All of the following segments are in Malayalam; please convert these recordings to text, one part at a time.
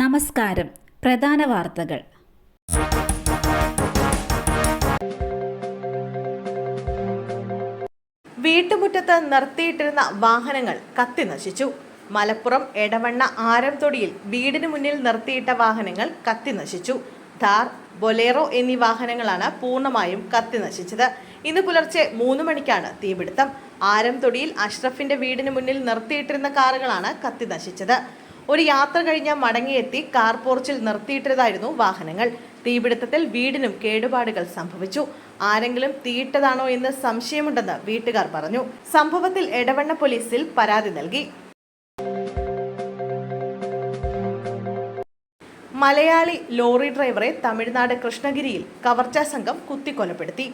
നമസ്കാരം. പ്രധാന വാർത്തകൾ. വീട്ടുമുറ്റത്ത് നിർത്തിയിട്ടിരുന്ന വാഹനങ്ങൾ കത്തി നശിച്ചു. മലപ്പുറം എടവണ്ണ ആരംതൊടിയിൽ വീടിന് മുന്നിൽ നിർത്തിയിട്ട വാഹനങ്ങൾ കത്തി നശിച്ചു. ധാർ ബൊലേറോ എന്നീ വാഹനങ്ങളാണ് പൂർണമായും കത്തി നശിച്ചത്. ഇന്ന് പുലർച്ചെ മൂന്ന് മണിക്കാണ് തീപിടുത്തം. ആരംതൊടിയിൽ അഷ്റഫിന്റെ വീടിന് മുന്നിൽ നിർത്തിയിട്ടിരുന്ന കാറുകളാണ് കത്തിനശിച്ചത് ഒരു യാത്ര കഴിഞ്ഞ മടങ്ങിയെത്തി കാർ പോർച്ചിൽ നിർത്തിയിട്ടതായിരുന്നു വാഹനങ്ങൾ. തീപിടുത്തത്തിൽ വീടിനും കേടുപാടുകൾ സംഭവിച്ചു. ആരെങ്കിലും തീയിട്ടതാണോ എന്ന് സംശയമുണ്ടെന്ന് വീട്ടുകാർ പറഞ്ഞു. സംഭവത്തിൽ എടവണ്ണ പോലീസിൽ പരാതി നൽകി. മലയാളി ലോറി ഡ്രൈവറെ തമിഴ്നാട് കൃഷ്ണഗിരിയിൽ കവർച്ചാ സംഘം കുത്തിക്കൊലപ്പെടുത്തി.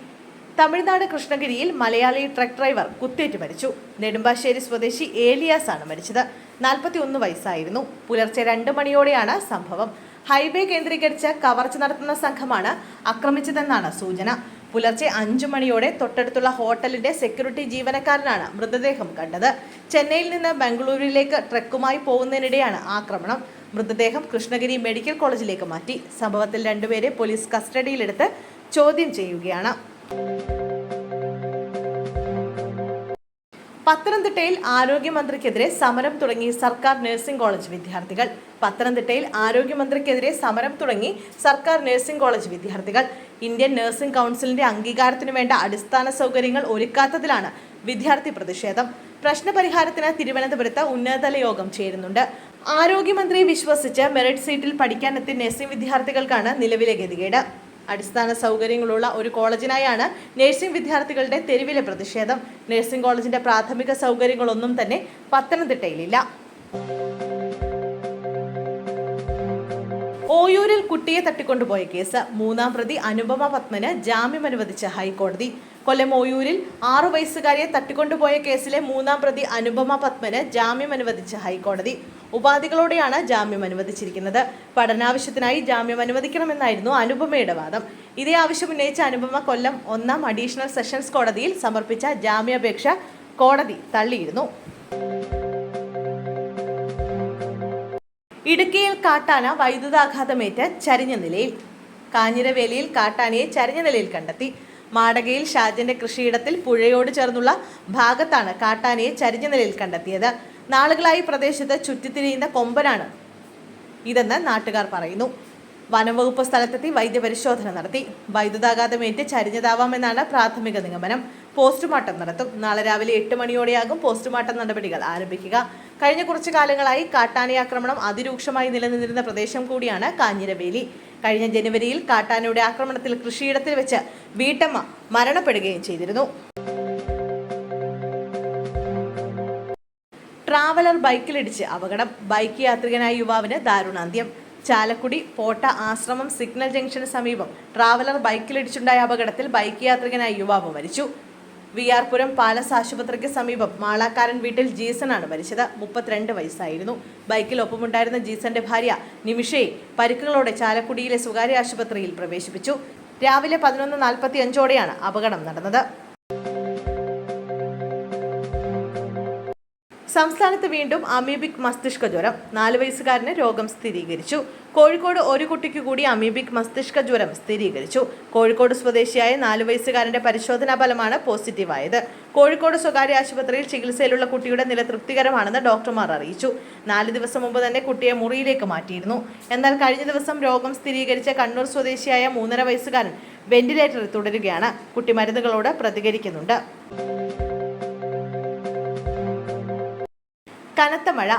തമിഴ്നാട് കൃഷ്ണഗിരിയിൽ മലയാളി ട്രക്ക് ഡ്രൈവർ കുത്തേറ്റ് മരിച്ചു. നെടുമ്പാശ്ശേരി സ്വദേശി ഏലിയാസ് ആണ് മരിച്ചത്. നാൽപ്പത്തി ഒന്ന് വയസ്സായിരുന്നു. പുലർച്ചെ രണ്ട് മണിയോടെയാണ് സംഭവം. ഹൈവേ കേന്ദ്രീകരിച്ച് കവർച്ച നടത്തുന്ന സംഘമാണ് ആക്രമിച്ചതെന്നാണ് സൂചന. പുലർച്ചെ അഞ്ചു മണിയോടെ തൊട്ടടുത്തുള്ള ഹോട്ടലിന്റെ സെക്യൂരിറ്റി ജീവനക്കാരനാണ് മൃതദേഹം കണ്ടത്. ചെന്നൈയിൽ നിന്ന് ബംഗളൂരുവിലേക്ക് ട്രക്കുമായി പോകുന്നതിനിടെയാണ് ആക്രമണം. മൃതദേഹം കൃഷ്ണഗിരി മെഡിക്കൽ കോളേജിലേക്ക് മാറ്റി. സംഭവത്തിൽ രണ്ടുപേരെ പോലീസ് കസ്റ്റഡിയിലെടുത്ത് ചോദ്യം ചെയ്യുകയാണ്. പത്തനംതിട്ടയിൽ ആരോഗ്യമന്ത്രിക്കെതിരെ സമരം തുടങ്ങി സർക്കാർ നഴ്സിംഗ് കോളേജ് വിദ്യാർത്ഥികൾ. പത്തനംതിട്ടയിൽ ആരോഗ്യമന്ത്രിക്കെതിരെ സമരം തുടങ്ങി സർക്കാർ നഴ്സിംഗ് കോളേജ് വിദ്യാർത്ഥികൾ. ഇന്ത്യൻ നഴ്സിംഗ് കൗൺസിലിന്റെ അംഗീകാരത്തിനു വേണ്ട അടിസ്ഥാന സൗകര്യങ്ങൾ ഒരുക്കാത്തതിലാണ് വിദ്യാർത്ഥി പ്രതിഷേധം. പ്രശ്നപരിഹാരത്തിന് തിരുവനന്തപുരത്ത് ഉന്നതതല യോഗം ചേരുന്നുണ്ട്. ആരോഗ്യമന്ത്രിയെ വിശ്വസിച്ച് മെറിറ്റ് സീറ്റിൽ പഠിക്കാനെത്തിയ നഴ്സിംഗ് വിദ്യാർത്ഥികൾക്കാണ് നിലവിലെ ഗതികേട്. അടിസ്ഥാന സൗകര്യങ്ങളുള്ള ഒരു കോളേജിനായാണ് നഴ്സിംഗ് വിദ്യാർത്ഥികളുടെ തെരുവിലെ പ്രതിഷേധം. നഴ്സിംഗ് കോളേജിന്റെ പ്രാഥമിക സൗകര്യങ്ങളൊന്നും തന്നെ പത്തനംതിട്ടയിലില്ല. ഓയൂരിൽ കുട്ടിയെ തട്ടിക്കൊണ്ടുപോയ കേസ്. മൂന്നാം പ്രതി അനുപമ പത്മന് ജാമ്യം അനുവദിച്ച ഹൈക്കോടതി. കൊല്ലം ഓയൂരിൽ ആറു വയസ്സുകാരിയെ തട്ടിക്കൊണ്ടുപോയ കേസിലെ മൂന്നാം പ്രതി അനുപമ പത്മന് ജാമ്യം അനുവദിച്ച ഹൈക്കോടതി. ഉപാധികളോടെയാണ് ജാമ്യം അനുവദിച്ചിരിക്കുന്നത്. പഠനാവശ്യത്തിനായി ജാമ്യം അനുവദിക്കണമെന്നായിരുന്നു അനുപമയുടെ വാദം. ഇതേ ആവശ്യം ഉന്നയിച്ച അനുപമ കൊല്ലം ഒന്നാം അഡീഷണൽ സെഷൻസ് കോടതിയിൽ സമർപ്പിച്ച ജാമ്യാപേക്ഷ കോടതി തള്ളിയിരുന്നു. ഇടുക്കിയിൽ കാട്ടാന വൈദ്യുതാഘാതമേറ്റ് ചരിഞ്ഞ നിലയിൽ. കാഞ്ഞിരവേലിയിൽ കാട്ടാനയെ ചരിഞ്ഞ നിലയിൽ കണ്ടെത്തി. മാടകയിൽ ഷാജന്റെ കൃഷിയിടത്തിൽ പുഴയോട് ചേർന്നുള്ള ഭാഗത്താണ് കാട്ടാനയെ ചരിഞ്ഞ നിലയിൽ കണ്ടെത്തിയത്. നാളുകളായി പ്രദേശത്ത് ചുറ്റിത്തിരിയുന്ന കൊമ്പനാണ് ഇതെന്ന് നാട്ടുകാർ പറയുന്നു. വനംവകുപ്പ് സ്ഥലത്തെത്തി വൈദ്യപരിശോധന നടത്തി. വൈദ്യുതാഘാതമേറ്റ് ചരിഞ്ഞതാവാമെന്നാണ് പ്രാഥമിക നിഗമനം. പോസ്റ്റ്മോർട്ടം നടത്തും. നാളെ രാവിലെ എട്ട് മണിയോടെയാകും പോസ്റ്റ്മോർട്ടം നടപടികൾ ആരംഭിക്കുക. കഴിഞ്ഞ കുറച്ചു കാലങ്ങളായി കാട്ടാന ആക്രമണം അതിരൂക്ഷമായി നിലനിന്നിരുന്ന പ്രദേശം കൂടിയാണ് കാഞ്ഞിരവേലി. കഴിഞ്ഞ ജനുവരിയിൽ കാട്ടാനയുടെ ആക്രമണത്തിൽ കൃഷിയിടത്തിൽ വെച്ച് വീട്ടമ്മ മരണപ്പെടുകയും ചെയ്തിരുന്നു. ട്രാവലർ ബൈക്കിലിടിച്ച് അപകടം. ബൈക്ക് യാത്രികനായ യുവാവിന് ദാരുണാന്ത്യം. ചാലക്കുടി പോട്ട ആശ്രമം സിഗ്നൽ ജംഗ്ഷന് സമീപം ട്രാവലർ ബൈക്കിലിടിച്ചുണ്ടായ അപകടത്തിൽ ബൈക്ക് യാത്രികനായ യുവാവ് മരിച്ചു. വി പാലസ് ആശുപത്രിക്ക് സമീപം മാളാക്കാരൻ വീട്ടിൽ ജീസനാണ് മരിച്ചത്. മുപ്പത്തിരണ്ട് വയസ്സായിരുന്നു. ബൈക്കിൽ ഒപ്പമുണ്ടായിരുന്ന ജീസന്റെ ഭാര്യ നിമിഷയെ പരിക്കുകളോടെ ചാലക്കുടിയിലെ സ്വകാര്യ ആശുപത്രിയിൽ പ്രവേശിപ്പിച്ചു. രാവിലെ പതിനൊന്ന് നാൽപ്പത്തി അഞ്ചോടെയാണ് അപകടം നടന്നത്. സംസ്ഥാനത്ത് വീണ്ടും അമീബിക് മസ്തിഷ്ക ജ്വരം. നാല് വയസ്സുകാരന് രോഗം സ്ഥിരീകരിച്ചു. കോഴിക്കോട് ഒരു കുട്ടിക്ക് കൂടി അമീബിക് മസ്തിഷ്ക ജ്വരം സ്ഥിരീകരിച്ചു. കോഴിക്കോട് സ്വദേശിയായ നാല് വയസ്സുകാരന്റെ പരിശോധനാ ഫലമാണ് പോസിറ്റീവായത്. കോഴിക്കോട് സ്വകാര്യ ആശുപത്രിയിൽ ചികിത്സയിലുള്ള കുട്ടിയുടെ നില തൃപ്തികരമാണെന്ന് ഡോക്ടർമാർ അറിയിച്ചു. നാല് ദിവസം മുമ്പ് തന്നെ കുട്ടിയെ മുറിയിലേക്ക് മാറ്റിയിരുന്നു. എന്നാൽ കഴിഞ്ഞ ദിവസം രോഗം സ്ഥിരീകരിച്ച കണ്ണൂർ സ്വദേശിയായ മൂന്നര വയസ്സുകാരൻ വെന്റിലേറ്ററിൽ തുടരുകയാണ്. കുട്ടി മരുന്നുകളോട് പ്രതികരിക്കുന്നുണ്ട്. കനത്ത മഴ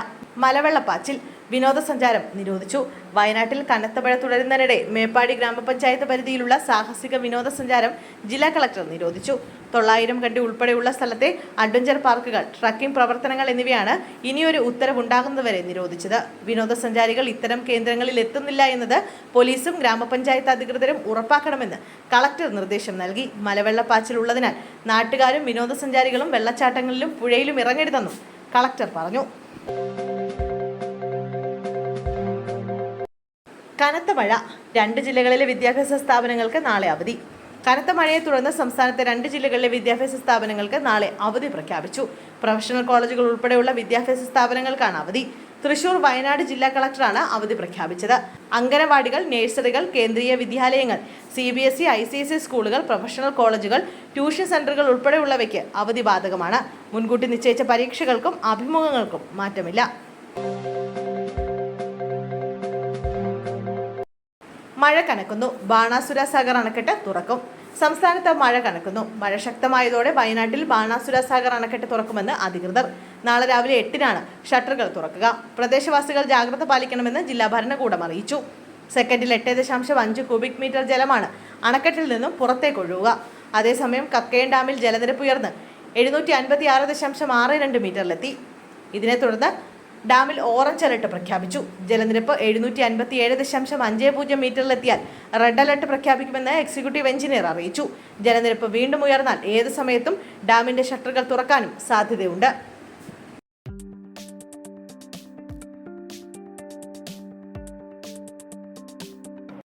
മലവെള്ളപ്പാച്ചിൽ വിനോദസഞ്ചാരം നിരോധിച്ചു. വയനാട്ടിൽ കനത്ത മഴ തുടരുന്നതിനിടെ മേപ്പാടി ഗ്രാമപഞ്ചായത്ത് പരിധിയിലുള്ള സാഹസിക വിനോദസഞ്ചാരം ജില്ലാ കളക്ടർ നിരോധിച്ചു. തൊള്ളായിരം കണ്ടി ഉൾപ്പെടെയുള്ള സ്ഥലത്തെ അഡ്വഞ്ചർ പാർക്കുകൾ ട്രക്കിംഗ് പ്രവർത്തനങ്ങൾ എന്നിവയാണ് ഇനിയൊരു ഉത്തരവുണ്ടാകുന്നതുവരെ നിരോധിച്ചത്. വിനോദസഞ്ചാരികൾ ഇത്തരം കേന്ദ്രങ്ങളിൽ എത്തുന്നില്ല എന്നത് പോലീസും ഗ്രാമപഞ്ചായത്ത് അധികൃതരും ഉറപ്പാക്കണമെന്ന് കളക്ടർ നിർദ്ദേശം നൽകി. മലവെള്ളപ്പാച്ചിലുള്ളതിനാൽ നാട്ടുകാരും വിനോദസഞ്ചാരികളും വെള്ളച്ചാട്ടങ്ങളിലും പുഴയിലും ഇറങ്ങരുതെന്നും കളക്ടർ പറഞ്ഞു. കനത്ത മഴ. രണ്ട് ജില്ലകളിലെ വിദ്യാഭ്യാസ സ്ഥാപനങ്ങൾക്ക് നാളെ അവധി. കനത്ത മഴയെ തുടർന്ന് സംസ്ഥാനത്തെ രണ്ട് ജില്ലകളിലെ വിദ്യാഭ്യാസ സ്ഥാപനങ്ങൾക്ക് നാളെ അവധി പ്രഖ്യാപിച്ചു. പ്രൊഫഷണൽ കോളേജുകൾ ഉൾപ്പെടെയുള്ള വിദ്യാഭ്യാസ സ്ഥാപനങ്ങൾക്കാണ് അവധി. തൃശൂർ വയനാട് ജില്ലാ കളക്ടറാണ് അവധി പ്രഖ്യാപിച്ചത്. അംഗനവാടികൾ നഴ്സറികൾ കേന്ദ്രീയ വിദ്യാലയങ്ങൾ C B S E I C S E സ്കൂളുകൾ പ്രൊഫഷണൽ കോളേജുകൾ ട്യൂഷൻ സെന്ററുകൾ ഉൾപ്പെടെയുള്ളവയ്ക്ക് അവധി ബാധകമാണ്. മുൻകൂട്ടി നിശ്ചയിച്ച പരീക്ഷകൾക്കും അഭിമുഖങ്ങൾക്കും മാറ്റമില്ല. മഴ കനക്കുന്നു. ബാണാസുര സാഗർ അണക്കെട്ട് തുറക്കും. സംസ്ഥാനത്ത് മഴ കനക്കുന്നു. മഴ ശക്തമായതോടെ വയനാട്ടിൽ ബാണാസുര സാഗർ അണക്കെട്ട് തുറക്കുമെന്ന് അധികൃതർ. നാളെ രാവിലെ എട്ടിനാണ് ഷട്ടറുകൾ തുറക്കുക. പ്രദേശവാസികൾ ജാഗ്രത പാലിക്കണമെന്ന് ജില്ലാ ഭരണകൂടം അറിയിച്ചു. സെക്കൻഡിൽ എട്ട് ദശാംശം അഞ്ച് ക്യൂബിക് മീറ്റർ ജലമാണ് അണക്കെട്ടിൽ നിന്നും പുറത്തേക്ക് ഒഴുകുക. അതേസമയം കക്കയം ഡാമിൽ ജലനിരപ്പ് ഉയർന്ന് എഴുന്നൂറ്റി അൻപത്തി ആറ് ദശാംശം ആറ് രണ്ട് മീറ്ററിലെത്തി. ഇതിനെ തുടർന്ന് ഡാമിൽ ഓറഞ്ച് അലർട്ട് പ്രഖ്യാപിച്ചു. ജലനിരപ്പ് എഴുന്നൂറ്റി അൻപത്തി ഏഴ് ദശാംശം അഞ്ച് പൂജ്യം മീറ്ററിലെത്തിയാൽ റെഡ് അലർട്ട് പ്രഖ്യാപിക്കുമെന്ന് എക്സിക്യൂട്ടീവ് എഞ്ചിനീയർ അറിയിച്ചു. ജലനിരപ്പ് വീണ്ടും ഉയർന്നാൽ ഏത് സമയത്തും ഡാമിന്റെ ഷട്ടറുകൾ തുറക്കാനും സാധ്യതയുണ്ട്.